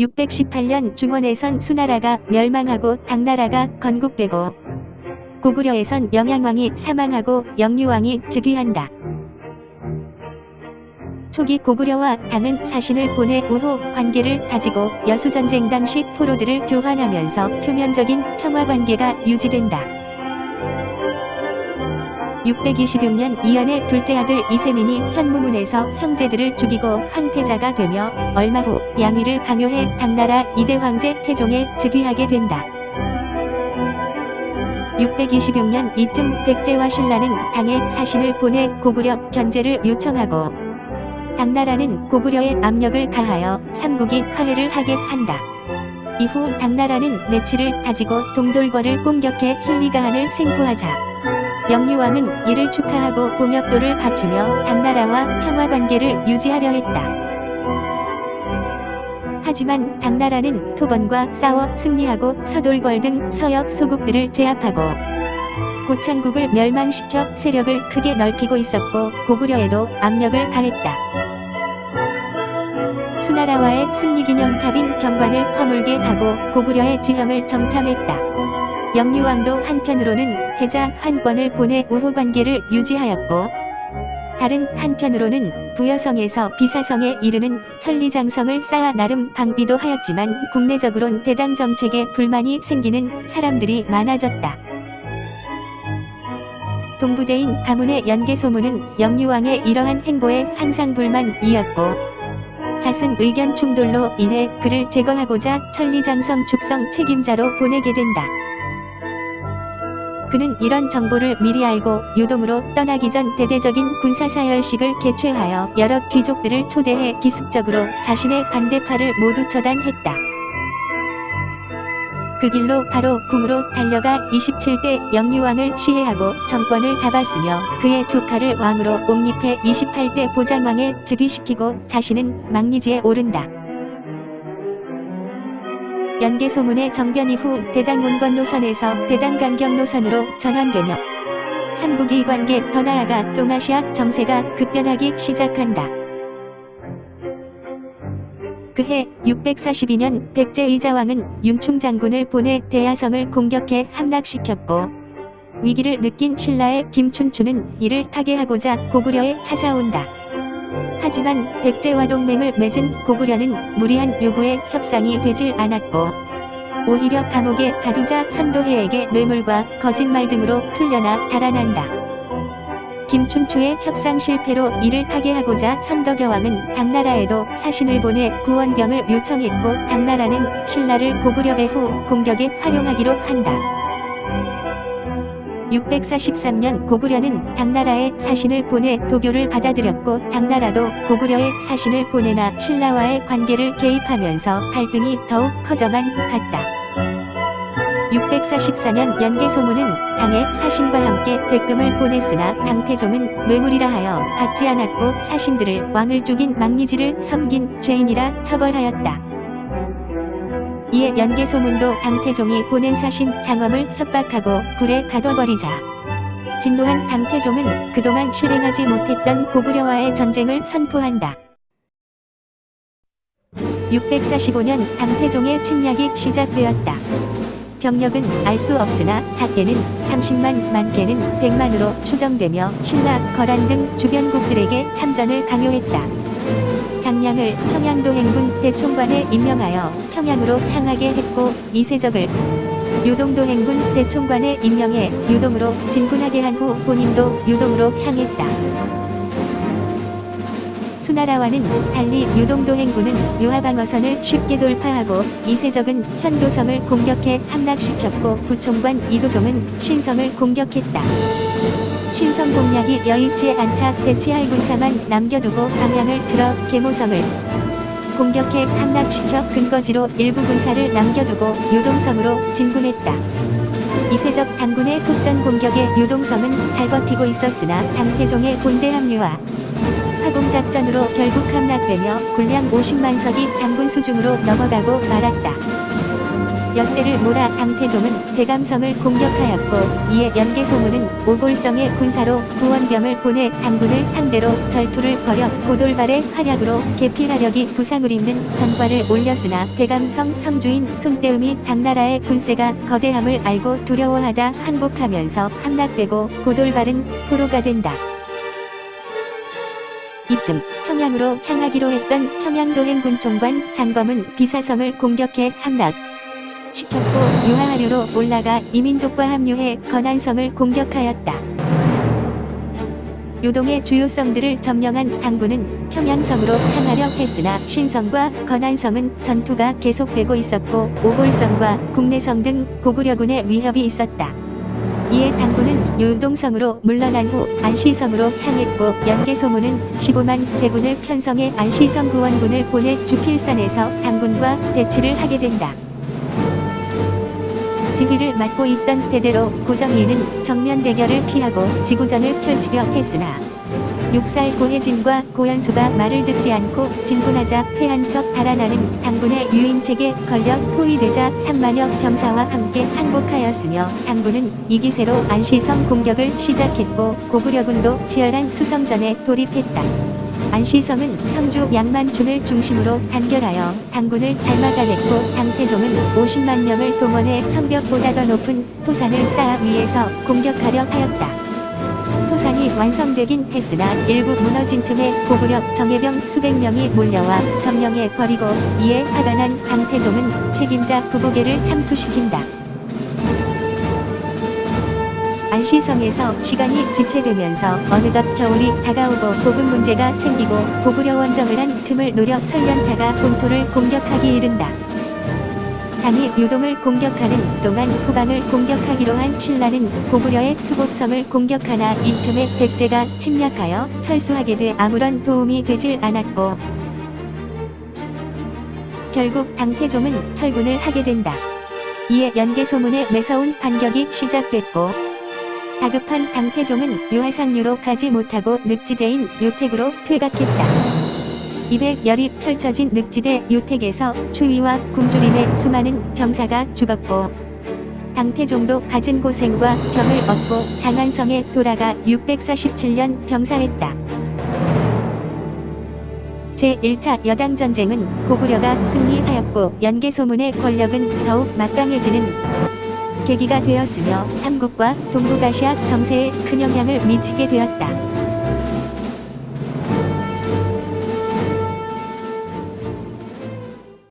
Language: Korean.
618년 중원에선 수나라가 멸망하고 당나라가 건국되고 고구려에선 영양왕이 사망하고 영유왕이 즉위한다. 초기 고구려와 당은 사신을 보내 우호 관계를 다지고 여수전쟁 당시 포로들을 교환하면서 표면적인 평화관계가 유지된다. 626년 이연의 둘째 아들 이세민이 현무문에서 형제들을 죽이고 황태자가 되며 얼마 후 양위를 강요해 당나라 이대 황제 태종에 즉위하게 된다. 626년 이쯤 백제와 신라는 당에 사신을 보내 고구려 견제를 요청하고 당나라는 고구려에 압력을 가하여 삼국이 화해를 하게 한다. 이후 당나라는 내치를 다지고 동돌궐을 공격해 힐리가한을 생포하자 영유왕은 이를 축하하고 봉역도를 바치며 당나라와 평화관계를 유지하려 했다. 하지만 당나라는 토번과 싸워 승리하고 서돌궐 등 서역 소국들을 제압하고 고창국을 멸망시켜 세력을 크게 넓히고 있었고 고구려에도 압력을 가했다. 수나라와의 승리기념탑인 경관을 허물게 하고 고구려의 지형을 정탐했다. 영유왕도 한편으로는 태자 한권을 보내 우호 관계를 유지하였고 다른 한편으로는 부여성에서 비사성에 이르는 천리장성을 쌓아 나름 방비도 하였지만 국내적으론 대당 정책에 불만이 생기는 사람들이 많아졌다. 동부대인 가문의 연개소문은 영유왕의 이러한 행보에 항상 불만이었고 자슨 의견 충돌로 인해 그를 제거하고자 천리장성 축성 책임자로 보내게 된다. 그는 이런 정보를 미리 알고 유동으로 떠나기 전 대대적인 군사사열식을 개최하여 여러 귀족들을 초대해 기습적으로 자신의 반대파를 모두 처단했다. 그 길로 바로 궁으로 달려가 27대 영유왕을 시해하고 정권을 잡았으며 그의 조카를 왕으로 옹립해 28대 보장왕에 즉위시키고 자신은 망리지에 오른다. 연개소문의 정변 이후 대당 온건 노선에서 대당 강경 노선으로 전환되며 삼국 일관계 더 나아가 동아시아 정세가 급변하기 시작한다. 그해 642년 백제 의자왕은 융충 장군을 보내 대야성을 공격해 함락시켰고 위기를 느낀 신라의 김춘추는 이를 타개하고자 고구려에 찾아온다. 하지만 백제와 동맹을 맺은 고구려는 무리한 요구에 협상이 되질 않았고 오히려 감옥에 가두자 선도해에게 뇌물과 거짓말 등으로 풀려나 달아난다. 김춘추의 협상 실패로 이를 타개하고자 선덕여왕은 당나라에도 사신을 보내 구원병을 요청했고 당나라는 신라를 고구려 배후 공격에 활용하기로 한다. 643년 고구려는 당나라에 사신을 보내 도교를 받아들였고 당나라도 고구려에 사신을 보내나 신라와의 관계를 개입하면서 갈등이 더욱 커져만 갔다. 644년 연개소문은 당에 사신과 함께 백금을 보냈으나 당태종은 뇌물이라 하여 받지 않았고 사신들을 왕을 죽인 망리지를 섬긴 죄인이라 처벌하였다. 이에 연개소문도 당태종이 보낸 사신 장엄을 협박하고 굴에 가둬버리자 진노한 당태종은 그동안 실행하지 못했던 고구려와의 전쟁을 선포한다. 645년 당태종의 침략이 시작되었다. 병력은 알 수 없으나 작게는 30만 많게는 100만으로 추정되며 신라, 거란 등 주변국들에게 참전을 강요했다. 장량을 평양도 행군 대총관에 임명하여 평양으로 향하게 했고 이세적을 유동도 행군 대총관에 임명해 유동으로 진군하게 한 후 본인도 유동으로 향했다. 수나라와는 달리 유동도 행군은 묘하방어선을 쉽게 돌파하고 이세적은 현도성을 공격해 함락시켰고 부총관 이도종은 신성을 공격했다. 신성 공략이 여의치에 안착 대치할 군사만 남겨두고 방향을 틀어 계모성을 공격해 함락시켜 근거지로 일부 군사를 남겨두고 유동성으로 진군했다. 이세적 당군의 속전 공격에 유동성은 잘 버티고 있었으나 당태종의 본대 합류와 화공작전으로 결국 함락되며 군량 50만 석이 당군 수중으로 넘어가고 말았다. 엿새를 몰아 당태종은 대감성을 공격하였고 이에 연개소문은 오골성의 군사로 구원병을 보내 당군을 상대로 절투를 벌여 고돌발의 활약으로 계필하력이 부상을 입는 전과를 올렸으나 대감성 성주인 손대음이 당나라의 군세가 거대함을 알고 두려워하다 항복하면서 함락되고 고돌발은 포로가 된다. 이쯤 평양으로 향하기로 했던 평양도행 군 총관 장검은 비사성을 공격해 함락. 시켰고 유하하류로 올라가 이민족과 합류해 건안성을 공격하였다. 요동의 주요성들을 점령한 당군은 평양성으로 향하려 했으나 신성과 건안성은 전투가 계속되고 있었고 오골성과 국내성 등 고구려군의 위협이 있었다. 이에 당군은 요동성으로 물러난 후 안시성으로 향했고 연개소문은 15만 대군을 편성해 안시성 구원군을 보내 주필산에서 당군과 대치를 하게 된다. 지휘를 맡고 있던 대대로 고정리는 정면 대결을 피하고 지구전을 펼치려 했으나 육살 고혜진과 고현수가 말을 듣지 않고 진군하자 패한 척 달아나는 당군의 유인책에 걸려 포위되자 3만여 병사와 함께 항복하였으며 당군은 이 기세로 안시성 공격을 시작했고 고구려군도 치열한 수성전에 돌입했다. 안시성은 성주 양만춘을 중심으로 단결하여 당군을 잘 막아냈고 당태종은 50만 명을 동원해 성벽보다 더 높은 토산을 쌓아 위에서 공격하려 하였다. 토산이 완성되긴 했으나 일부 무너진 틈에 고구려 정예병 수백 명이 몰려와 점령해 버리고 이에 화가 난 당태종은 책임자 부보계를 참수시킨다. 안시성에서 시간이 지체되면서 어느덧 겨울이 다가오고 보급 문제가 생기고 고구려 원정을 한 틈을 노려 설련타가 본토를 공격하기 이른다. 당이 유동을 공격하는 동안 후방을 공격하기로 한 신라는 고구려의 수곡성을 공격하나 이 틈에 백제가 침략하여 철수하게 돼 아무런 도움이 되질 않았고 결국 당태종은 철군을 하게 된다. 이에 연개소문에 매서운 반격이 시작됐고 다급한 당태종은 유하상류로 가지 못하고 늑지대인 요택으로 퇴각했다. 200열이 펼쳐진 늑지대 요택에서 추위와 굶주림에 수많은 병사가 죽었고 당태종도 갖은 고생과 병을 얻고 장안성에 돌아가 647년 병사했다. 제1차 여당전쟁은 고구려가 승리하였고 연개소문의 권력은 더욱 막강해지는 계기가 되었으며 삼국과 동북아시아 정세에 큰 영향을 미치게 되었다.